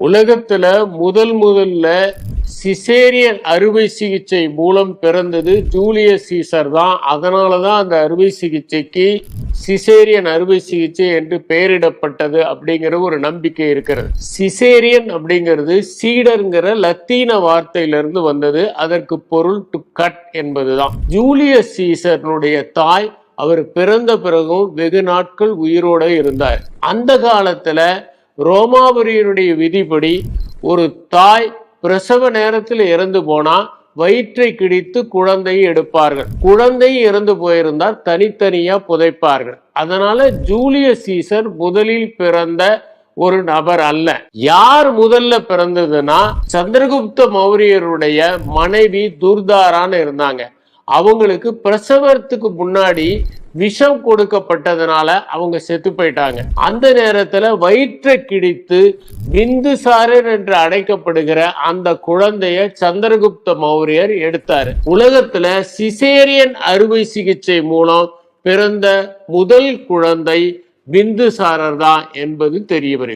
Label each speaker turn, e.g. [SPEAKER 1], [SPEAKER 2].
[SPEAKER 1] உலகத்துல முதல் முதல்ல சிசேரியன் அறுவை சிகிச்சை மூலம் பிறந்தது ஜூலியஸ் சீசர் தான். அதனாலதான் அந்த அறுவை சிகிச்சைக்கு சிசேரியன் அறுவை சிகிச்சை என்று பெயரிடப்பட்டது அப்படிங்கிற ஒரு நம்பிக்கை இருக்கிறது. சிசேரியன் அப்படிங்கிறது சீடர்ங்கிற லத்தீன வார்த்தையிலிருந்து வந்தது. அதற்கு பொருள் டு கட் என்பதுதான். ஜூலியஸ் சீசர்னுடைய தாய் அவர் பிறந்த பிறகும் வெகு நாட்கள் உயிரோட இருந்தார். அந்த காலத்துல ரோமாபுரியனுடைய விதிப்படி ஒரு தாய் பிரசவ நேரத்தில் இறந்து போனா வயிற்றை கிடித்து குழந்தையை எடுப்பார்கள். குழந்தை இறந்து போயிருந்தால் தனித்தனியா புதைப்பார்கள். அதனால ஜூலியஸ் சீசர் முதலில் பிறந்த ஒரு நபர் அல்ல. யார் முதல்ல பிறந்ததுன்னா சந்திரகுப்த மௌரியருடைய மனைவி துர்தாரான்னு இருந்தாங்க. அவங்களுக்கு பிரசவத்துக்கு முன்னாடி விஷம் கொடுக்கப்பட்டதுனால அவங்க செத்து போயிட்டாங்க. அந்த நேரத்துல வயிற்றை கிடித்து பிந்துசாரர் என்று அழைக்கப்படுகிற அந்த குழந்தைய சந்திரகுப்த மௌரியர் எடுத்தாரு. உலகத்துல சிசேரியன் அறுவை சிகிச்சை மூலம் பிறந்த முதல் குழந்தை பிந்துசாரர் தான் என்பது தெரிய வருகிறது.